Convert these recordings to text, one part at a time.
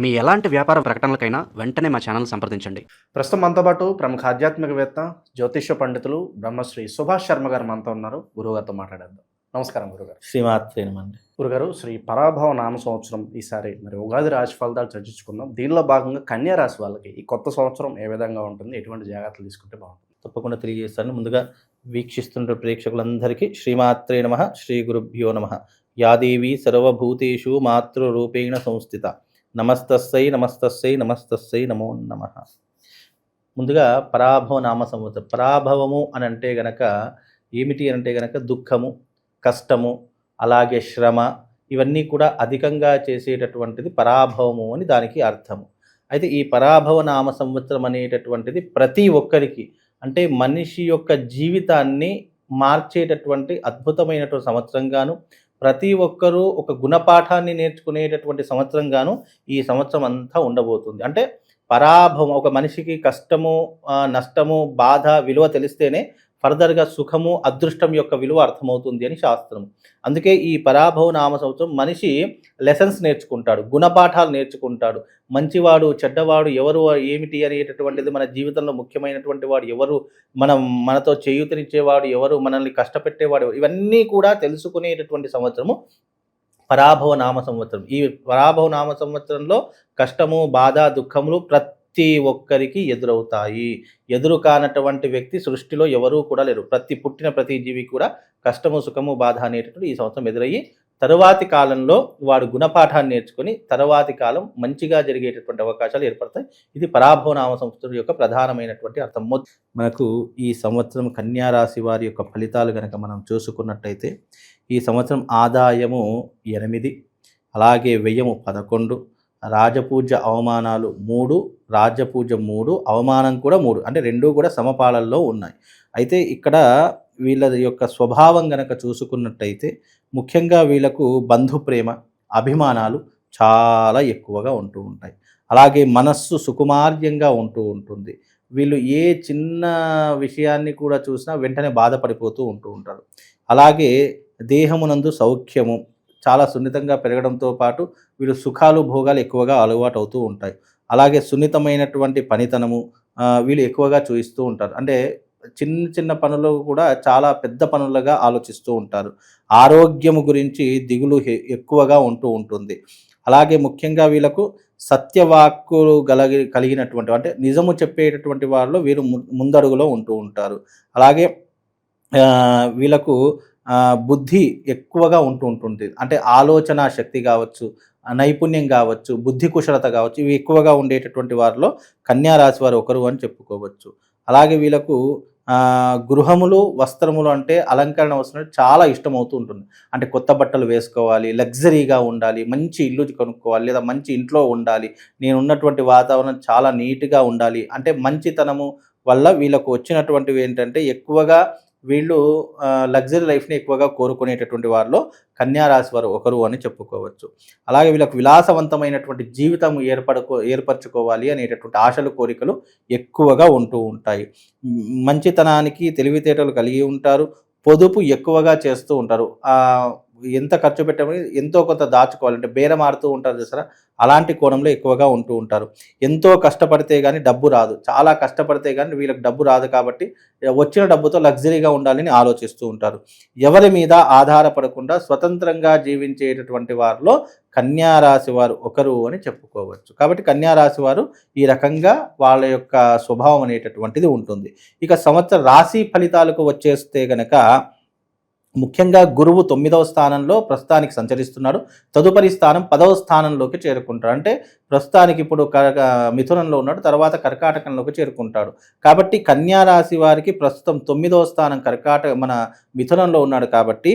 మీ ఎలాంటి వ్యాపార ప్రకటనలకైనా వెంటనే మా ఛానల్ సంప్రదించండి. ప్రస్తుతం మనతో పాటు ప్రముఖ ఆధ్యాత్మికవేత్త జ్యోతిష్య పండితులు బ్రహ్మశ్రీ సుభాష్ శర్మ గారు మనతో ఉన్నారు. గురుగారితో మాట్లాడేద్దాం. నమస్కారం గురుగారు శ్రీమాత్రేనమండి గురుగారు శ్రీ పరాభవ నామ సంవత్సరం ఈసారి మరి ఉగాది రాశి ఫలితాలు చర్చించుకుందాం. దీనిలో భాగంగా కన్యా రాశి వాళ్ళకి ఈ కొత్త సంవత్సరం ఏ విధంగా ఉంటుంది ఎటువంటి జాగ్రత్తలు తీసుకుంటే బాగుంటుంది? తప్పకుండా తెలియజేస్తాను. ముందుగా వీక్షిస్తున్న ప్రేక్షకులందరికీ శ్రీమాత్రే నమ శ్రీ గురుభ్యో నమ. యాదేవి సర్వభూతేషు మాతృరూపేణ సంస్థిత. నమస్తస్సై నమస్తస్సై నమస్తస్సై నమో నమ. ముందుగా పరాభవ నామ సంవత్సరం. పరాభవము అని అంటే గనక ఏమిటి అని అంటే గనక దుఃఖము కష్టము అలాగే శ్రమ ఇవన్నీ కూడా అధికంగా చేసేటటువంటిది పరాభవము అని దానికి అర్థము. అయితే ఈ పరాభవ నామ సంవత్సరం అనేటటువంటిది ప్రతి ఒక్కరికి అంటే మనిషి యొక్క జీవితాన్ని మార్చేటటువంటి అద్భుతమైనటువంటి సంవత్సరంగాను ప్రతి ఒక్కరూ ఒక గుణపాఠాన్ని నేర్చుకునేటటువంటి సంవత్సరంగాను ఈ సంవత్సరం అంతా ఉండబోతుంది. అంటే పరాభవం ఒక మనిషికి కష్టము నష్టము బాధ విలువ తెలిస్తేనే ఫర్దర్గా సుఖము అదృష్టం యొక్క విలువ అర్థమవుతుంది అని శాస్త్రం అందుకే ఈ పరాభవ నామ సంవత్సరం మనిషి లెసన్స్ నేర్చుకుంటాడు గుణపాఠాలు నేర్చుకుంటాడు. మంచివాడు చెడ్డవాడు ఎవరు ఏమిటి అనేటటువంటిది మన జీవితంలో ముఖ్యమైనటువంటి వాడు ఎవరు మనం మనతో చేయూతనిచ్చేవాడు ఎవరు మనల్ని కష్టపెట్టేవాడు ఇవన్నీ కూడా తెలుసుకునేటటువంటి సంవత్సరము పరాభవ నామ సంవత్సరం. ఈ పరాభవ నామ సంవత్సరంలో కష్టము బాధ దుఃఖములు ప్రతి ప్రతి ఒక్కరికి ఎదురవుతాయి. ఎదురు కానటువంటి వ్యక్తి సృష్టిలో ఎవరూ కూడా లేరు. ప్రతి పుట్టిన ప్రతి జీవి కూడా కష్టము సుఖము బాధ అనేటటువంటి ఈ సంవత్సరం ఎదురయ్యి తరువాతి కాలంలో వాడు గుణపాఠాన్ని నేర్చుకుని తరువాతి కాలం మంచిగా జరిగేటటువంటి అవకాశాలు ఏర్పడతాయి. ఇది పరాభవనామ సంవత్సరం యొక్క ప్రధానమైనటువంటి అర్థం. మనకు ఈ సంవత్సరం కన్యారాశి వారి యొక్క ఫలితాలు కనుక మనం చూసుకున్నట్టయితే ఈ సంవత్సరం ఆదాయము ఎనిమిది అలాగే వ్యయము పదకొండు రాజపూజ అవమానాలు మూడు రాజపూజ మూడు అవమానం కూడా మూడు. అంటే రెండు కూడా సమపాలల్లో ఉన్నాయి. అయితే ఇక్కడ వీళ్ళ యొక్క స్వభావం గనక చూసుకున్నట్టయితే ముఖ్యంగా వీళ్ళకు బంధు ప్రేమ అభిమానాలు చాలా ఎక్కువగా ఉంటూ ఉంటాయి. అలాగే మనస్సు సుకుమార్యంగా ఉంటూ ఉంటుంది. వీళ్ళు ఏ చిన్న విషయాన్ని కూడా చూసినా వెంటనే బాధపడిపోతూ ఉంటూ ఉంటారు. అలాగే దేహమునందు సౌఖ్యము చాలా సున్నితంగా పెరగడంతో పాటు వీళ్ళు సుఖాలు భోగాలు ఎక్కువగా అలవాటు అవుతూ ఉంటాయి. అలాగే సున్నితమైనటువంటి పనితనము వీళ్ళు ఎక్కువగా చూపిస్తూ ఉంటారు. అంటే చిన్న చిన్న పనులు కూడా చాలా పెద్ద పనులుగా ఆలోచిస్తూ ఉంటారు. ఆరోగ్యము గురించి దిగులు ఎక్కువగా ఉంటూ ఉంటుంది. అలాగే ముఖ్యంగా వీళ్ళకు సత్యవాక్కులు కలిగి కలిగినటువంటి అంటే నిజము చెప్పేటటువంటి వారిలో వీరు ము- ముందడుగులో ఉంటూ ఉంటారు. అలాగే వీళ్ళకు బుద్ధి ఎక్కువగా ఉంటూ ఉంటుంది. అంటే ఆలోచన శక్తి కావచ్చు నైపుణ్యం కావచ్చు బుద్ధి కుశలత కావచ్చు ఇవి ఎక్కువగా ఉండేటటువంటి వారిలో కన్యా రాశి వారు ఒకరు అని చెప్పుకోవచ్చు. అలాగే వీళ్ళకు గృహములు వస్త్రములు అంటే అలంకరణ వస్తువులు చాలా ఇష్టమవుతూ ఉంటుంది. అంటే కొత్త బట్టలు వేసుకోవాలి లగ్జరీగా ఉండాలి మంచి ఇల్లు కొనుక్కోవాలి లేదా మంచి ఇంట్లో ఉండాలి నేను ఉన్నటువంటి వాతావరణం చాలా నీట్గా ఉండాలి. అంటే మంచితనము వల్ల వీళ్ళకు వచ్చినటువంటివి ఏంటంటే ఎక్కువగా వీళ్ళు లగ్జరీ లైఫ్ని ఎక్కువగా కోరుకునేటటువంటి వారిలో కన్యారాశి వారు ఒకరు అని చెప్పుకోవచ్చు. అలాగే వీళ్ళకు విలాసవంతమైనటువంటి జీవితం ఏర్పడుకో ఏర్పరచుకోవాలి అనేటటువంటి ఆశలు కోరికలు ఎక్కువగా ఉంటూ ఉంటాయి. మంచితనానికి తెలివితేటలు కలిగి ఉంటారు. పొదుపు ఎక్కువగా చేస్తూ ఉంటారు. ఎంత ఖర్చు పెట్టమని ఎంతో కొంత దాచుకోవాలంటే బేరం ఆడుతూ ఉంటారు చూసారా? అలాంటి కోణంలో ఎక్కువగా ఉంటూ ఉంటారు. ఎంతో కష్టపడితే కానీ డబ్బు రాదు. చాలా కష్టపడితే కానీ వీళ్ళకి డబ్బు రాదు కాబట్టి వచ్చిన డబ్బుతో లగ్జరీగా ఉండాలని ఆలోచిస్తూ ఉంటారు. ఎవరి మీద ఆధారపడకుండా స్వతంత్రంగా జీవించేటటువంటి వారిలో కన్యారాశి వారు ఒకరు అని చెప్పుకోవచ్చు. కాబట్టి కన్యారాశి వారు ఈ రకంగా వాళ్ళ యొక్క స్వభావం అనేటటువంటిది ఉంటుంది. ఇక సంవత్సర రాశి ఫలితాలకు వచ్చేస్తే గనక ముఖ్యంగా గురువు తొమ్మిదవ స్థానంలో ప్రస్తుతానికి సంచరిస్తున్నాడు. తదుపరి స్థానం పదవ స్థానంలోకి చేరుకుంటాడు. అంటే ప్రస్తుతానికి ఇప్పుడు కర్క మిథునంలో ఉన్నాడు. తర్వాత కర్కాటకంలోకి చేరుకుంటాడు. కాబట్టి కన్యా రాశి వారికి ప్రస్తుతం తొమ్మిదవ స్థానం కర్కాటక మన మిథునంలో ఉన్నాడు కాబట్టి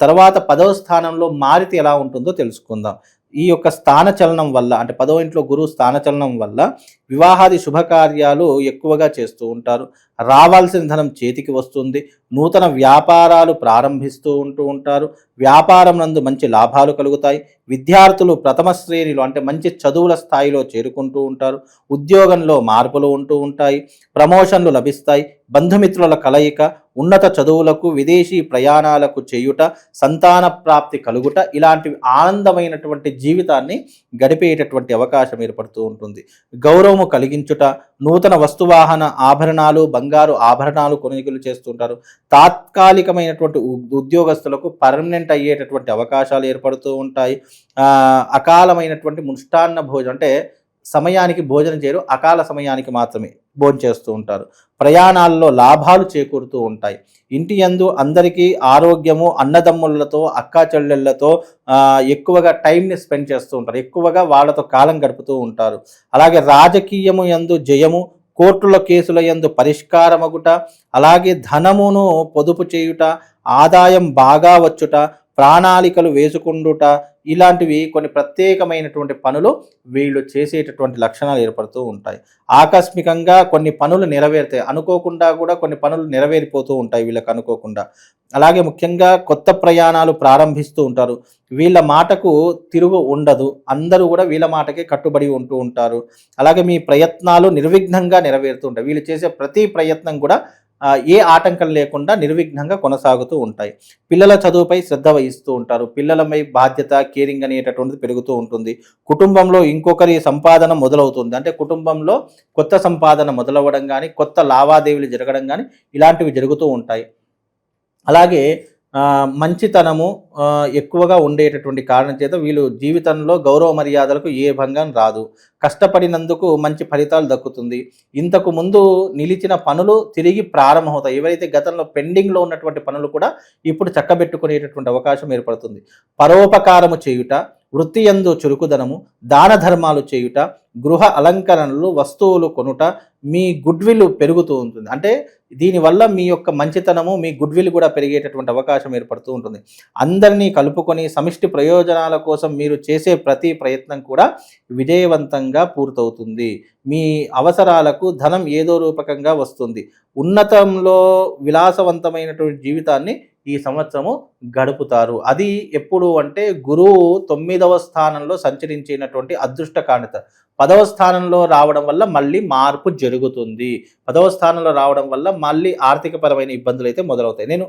తర్వాత పదవ స్థానంలో మారితే ఎలా ఉంటుందో తెలుసుకుందాం. ఈ యొక్క స్థాన చలనం వల్ల అంటే పదో ఇంట్లో గురువు స్థానచలనం వల్ల వివాహాది శుభకార్యాలు ఎక్కువగా చేస్తూ ఉంటారు. రావాల్సిన ధనం చేతికి వస్తుంది. నూతన వ్యాపారాలు ప్రారంభిస్తూ ఉంటూ ఉంటారు. వ్యాపారం నందు మంచి లాభాలు కలుగుతాయి. విద్యార్థులు ప్రథమ శ్రేణిలో అంటే మంచి చదువుల స్థాయిలో చేరుకుంటూ ఉంటారు. ఉద్యోగంలో మార్పులు ఉంటూ ఉంటాయి. ప్రమోషన్లు లభిస్తాయి. బంధుమిత్రుల కలయిక ఉన్నత చదువులకు విదేశీ ప్రయాణాలకు చేయుట సంతాన ప్రాప్తి కలుగుట ఇలాంటి ఆనందమైనటువంటి జీవితాన్ని గడిపేటటువంటి అవకాశం ఏర్పడుతూ ఉంటుంది. గౌరవము కలిగించుట నూతన వస్తువాహన ఆభరణాలు బంగారు ఆభరణాలు కొనుగోలు చేస్తుంటారు. తాత్కాలికమైనటువంటి ఉద్యోగస్తులకు పర్మనెంట్ అయ్యేటటువంటి అవకాశాలు ఏర్పడుతూ ఉంటాయి. అకాలమైనటువంటి ముష్టాన్న భోజనం అంటే సమయానికి భోజనం చేయరు అకాల సమయానికి మాత్రమే భోజనం చేస్తూ ఉంటారు. ప్రయాణాల్లో లాభాలు చేకూరుతూ ఉంటాయి. ఇంటి యందు అందరికీ ఆరోగ్యము అన్నదమ్ములతో అక్కా చెల్లెళ్ళతో ఎక్కువగా టైంని స్పెండ్ చేస్తూ ఉంటారు. ఎక్కువగా వాళ్ళతో కాలం గడుపుతూ ఉంటారు. అలాగే రాజకీయము యందు జయము కోర్టుల కేసుల యందు పరిష్కారమగుట అలాగే ధనమును పొదుపు చేయుట ఆదాయం బాగా వచ్చుట ప్రణాళికలు వేసుకుండుట ఇలాంటివి కొన్ని ప్రత్యేకమైనటువంటి పనులు వీళ్ళు చేసేటటువంటి లక్షణాలు ఏర్పడుతూ ఉంటాయి. ఆకస్మికంగా కొన్ని పనులు నెరవేరుతాయి. అనుకోకుండా కూడా కొన్ని పనులు నెరవేరిపోతూ ఉంటాయి వీళ్ళకి అనుకోకుండా. అలాగే ముఖ్యంగా కొత్త ప్రయాణాలు ప్రారంభిస్తూ ఉంటారు. వీళ్ళ మాటకు తిరుగు ఉండదు. అందరూ కూడా వీళ్ళ మాటకే కట్టుబడి ఉంటూ ఉంటారు. అలాగే మీ ప్రయత్నాలు నిర్విఘ్నంగా నెరవేరుతూ ఉంటాయి. వీళ్ళు చేసే ప్రతి ప్రయత్నం కూడా ఏ ఆటంకం లేకుండా నిర్విఘ్నంగా కొనసాగుతూ ఉంటాయి. పిల్లల చదువుపై శ్రద్ధ వహిస్తూ ఉంటారు. పిల్లలపై బాధ్యత కేరింగ్ అనేటటువంటిది పెరుగుతూ ఉంటుంది. కుటుంబంలో ఇంకొకరి సంపాదన మొదలవుతుంది. అంటే కుటుంబంలో కొత్త సంపాదన మొదలవ్వడం కానీ కొత్త లావాదేవీలు జరగడం కానీ ఇలాంటివి జరుగుతూ ఉంటాయి. అలాగే మంచితనము ఎక్కువగా ఉండేటటువంటి కారణం చేత వీళ్ళు జీవితంలో గౌరవ మర్యాదలకు ఏ భంగం రాదు. కష్టపడినందుకు మంచి ఫలితాలు దక్కుతుంది. ఇంతకు ముందు నిలిచిన పనులు తిరిగి ప్రారంభమవుతాయి. ఎవరైతే గతంలో పెండింగ్లో ఉన్నటువంటి పనులు కూడా ఇప్పుడు చక్కబెట్టుకునేటటువంటి అవకాశం ఏర్పడుతుంది. పరోపకారము చేయుట వృత్తి యందు చురుకుదనము దాన ధర్మాలు చేయుట గృహ అలంకరణలు వస్తువులు కొనుట మీ గుడ్విల్ పెరుగుతూ ఉంటుంది. అంటే దీనివల్ల మీ యొక్క మంచితనము మీ గుడ్విల్ కూడా పెరిగేటటువంటి అవకాశం ఏర్పడుతూ ఉంటుంది. అందరినీ కలుపుకొని సమిష్టి ప్రయోజనాల కోసం మీరు చేసే ప్రతి ప్రయత్నం కూడా విజయవంతంగా పూర్తవుతుంది. మీ అవసరాలకు ధనం ఏదో రూపకంగా వస్తుంది. ఉన్నతంలో విలాసవంతమైనటువంటి జీవితాన్ని ఈ సంవత్సరము గడుపుతారు. అది ఎప్పుడు అంటే గురువు తొమ్మిదవ స్థానంలో సంచరించినటువంటి అదృష్ట కాణిత పదవ స్థానంలో రావడం వల్ల మళ్ళీ మార్పు జరుగుతుంది. పదవ స్థానంలో రావడం వల్ల మళ్ళీ ఆర్థికపరమైన ఇబ్బందులు అయితే మొదలవుతాయి. నేను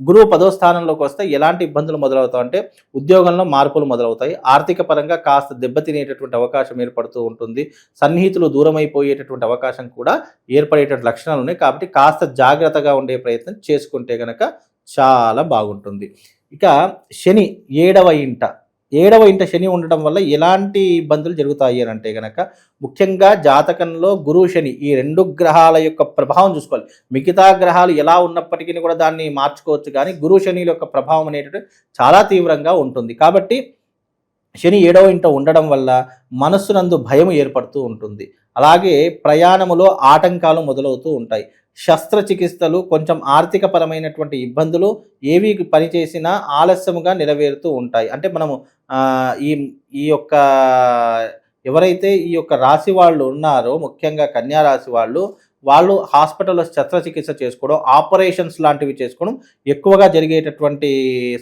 గురువు పదవ స్థానంలోకి వస్తే ఎలాంటి ఇబ్బందులు మొదలవుతాయి అంటే ఉద్యోగంలో మార్పులు మొదలవుతాయి. ఆర్థిక పరంగా కాస్త దెబ్బతినేటటువంటి అవకాశం ఏర్పడుతూ ఉంటుంది. సన్నిహితులు దూరం అయిపోయేటటువంటి అవకాశం కూడా ఏర్పడేటటువంటి లక్షణాలు ఉన్నాయి. కాబట్టి కాస్త జాగ్రత్తగా ఉండే ప్రయత్నం చేసుకుంటే కనుక చాలా బాగుంటుంది. ఇక శని ఏడవ ఇంట. ఏడవ ఇంట శని ఉండటం వల్ల ఎలాంటి ఇబ్బందులు జరుగుతాయి అని అంటే కనుక ముఖ్యంగా జాతకంలో గురువు శని ఈ రెండు గ్రహాల యొక్క ప్రభావం చూసుకోవాలి. మిగతా గ్రహాలు ఎలా ఉన్నప్పటికీ కూడా దాన్ని మార్చుకోవచ్చు కానీ గురువు శని యొక్క ప్రభావం అనేటువంటి చాలా తీవ్రంగా ఉంటుంది. కాబట్టి శని ఏడవ ఇంట ఉండడం వల్ల మనస్సునందు భయం ఏర్పడుతూ ఉంటుంది. అలాగే ప్రయాణములో ఆటంకాలు మొదలవుతూ ఉంటాయి. శస్త్రచికిత్సలు కొంచెం ఆర్థిక పరమైనటువంటి ఇబ్బందులు ఏవి పనిచేసినా ఆలస్యముగా నెరవేరుతూ ఉంటాయి. అంటే మనము ఈ ఈ యొక్క ఎవరైతే ఈ యొక్క రాశి వాళ్ళు ఉన్నారో ముఖ్యంగా కన్యా రాశి వాళ్ళు వాళ్ళు హాస్పిటల్లో శస్త్రచికిత్స చేసుకోవడం ఆపరేషన్స్ లాంటివి చేసుకోవడం ఎక్కువగా జరిగేటటువంటి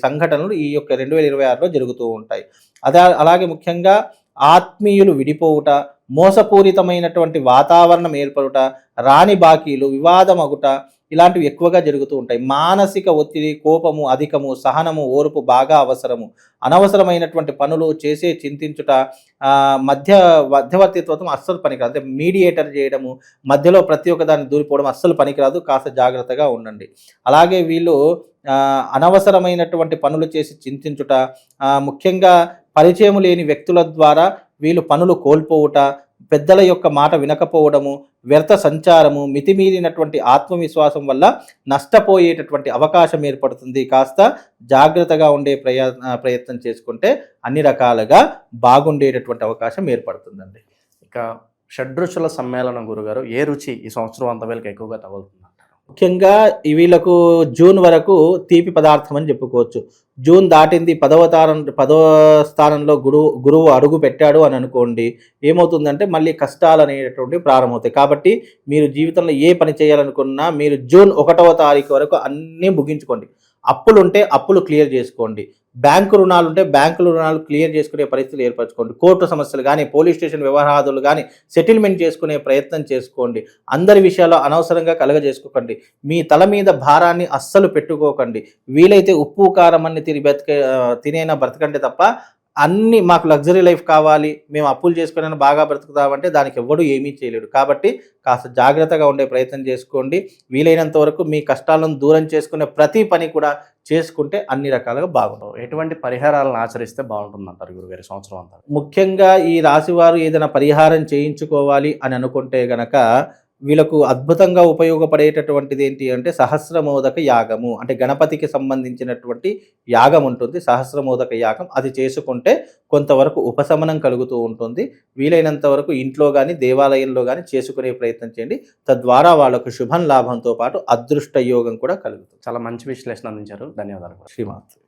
సంఘటనలు ఈ యొక్క రెండు వేల ఇరవై ఆరులో జరుగుతూ ఉంటాయి. అదే అలాగే ముఖ్యంగా ఆత్మీయులు విడిపోవుట మోసపూరితమైనటువంటి వాతావరణం ఏర్పడుట రాని బాకీలు వివాదమగుట ఇలాంటివి ఎక్కువగా జరుగుతూ ఉంటాయి. మానసిక ఒత్తిడి కోపము అధికము సహనము ఓర్పు బాగా అవసరము. అనవసరమైనటువంటి పనులు చేసే చింతించుట మధ్య మధ్యవర్తిత్వం అస్సలు పనికిరాదు. అంటే మీడియేటర్ చేయడము మధ్యలో ప్రతి ఒక్క దాన్ని దూరిపోవడం అస్సలు పనికిరాదు. కాస్త జాగ్రత్తగా ఉండండి. అలాగే వీళ్ళు అనవసరమైనటువంటి పనులు చేసి చింతించుట ముఖ్యంగా పరిచయం లేని వ్యక్తుల ద్వారా వీళ్ళు పనులు కోల్పోవుట పెద్దల యొక్క మాట వినకపోవడము వ్యర్థ సంచారము మితిమీరినటువంటి ఆత్మవిశ్వాసం వల్ల నష్టపోయేటటువంటి అవకాశం ఏర్పడుతుంది. కాస్త జాగ్రత్తగా ఉండే ప్రయా ప్రయత్నం చేసుకుంటే అన్ని రకాలుగా బాగుండేటటువంటి అవకాశం ఏర్పడుతుందండి. ఇక షడ్రుచుల సమ్మేళనం గురుగారు ఏ రుచి ఈ సంవత్సరం అంత వేలకు ఎక్కువగా తగులుతుంది? ముఖ్యంగా వీళ్ళకు జూన్ వరకు తీపి పదార్థం అని చెప్పుకోవచ్చు. జూన్ దాటింది పదవ తారం పదవ స్థానంలో గురువు గురువు అడుగు పెట్టాడు అని అనుకోండి ఏమవుతుందంటే మళ్ళీ కష్టాలు అనేటటువంటి ప్రారంభమవుతాయి. కాబట్టి మీరు జీవితంలో ఏ పని చేయాలనుకున్నా మీరు జూన్ ఒకటవ తారీఖు వరకు అన్నీ ముగించుకోండి. అప్పులు ఉంటే అప్పులు క్లియర్ చేసుకోండి. బ్యాంకు రుణాలు ఉంటే బ్యాంకులు రుణాలు క్లియర్ చేసుకునే పరిస్థితులు ఏర్పరచుకోండి. కోర్టు సమస్యలు కానీ పోలీస్ స్టేషన్ వ్యవహారాలు కానీ సెటిల్మెంట్ చేసుకునే ప్రయత్నం చేసుకోండి. అందరి విషయాల్లో అనవసరంగా కలగజేసుకోకండి. మీ తల మీద భారాన్ని అస్సలు పెట్టుకోకండి. వీలైతే ఉప్పు కారం అన్ని తిని బతికే తినైనా బ్రతకండి తప్ప అన్ని మాకు లగ్జరీ లైఫ్ కావాలి మేము అప్పులు చేసుకుని బాగా బ్రతుకుతామంటే దానికి ఎవ్వడూ ఏమీ చేయలేడు. కాబట్టి కాస్త జాగ్రత్తగా ఉండే ప్రయత్నం చేసుకోండి. వీలైనంత వరకు మీ కష్టాలను దూరం చేసుకునే ప్రతి పని కూడా చేసుకుంటే అన్ని రకాలుగా బాగుంటుంది. ఎటువంటి పరిహారాలను ఆచరిస్తే బాగుంటుంది అంటారు గురుగారి సంవత్సరం అంతా? ముఖ్యంగా ఈ రాశివారు ఏదైనా పరిహారం చేయించుకోవాలి అని అనుకుంటే గనక వీళ్ళకు అద్భుతంగా ఉపయోగపడేటటువంటిది ఏంటి అంటే సహస్రమోదక యాగము. అంటే గణపతికి సంబంధించినటువంటి యాగం ఉంటుంది. సహస్రమోదక యాగం అది చేసుకుంటే కొంతవరకు ఉపశమనం కలుగుతూ ఉంటుంది. వీలైనంత వరకు ఇంట్లో కానీ దేవాలయంలో కానీ చేసుకునే ప్రయత్నం చేయండి. తద్వారా వాళ్ళకు శుభం లాభంతో పాటు అదృష్ట యోగం కూడా కలుగుతుంది. చాలా మంచి విశ్లేషణ అందించారు. ధన్యవాదాలు. శ్రీమాత్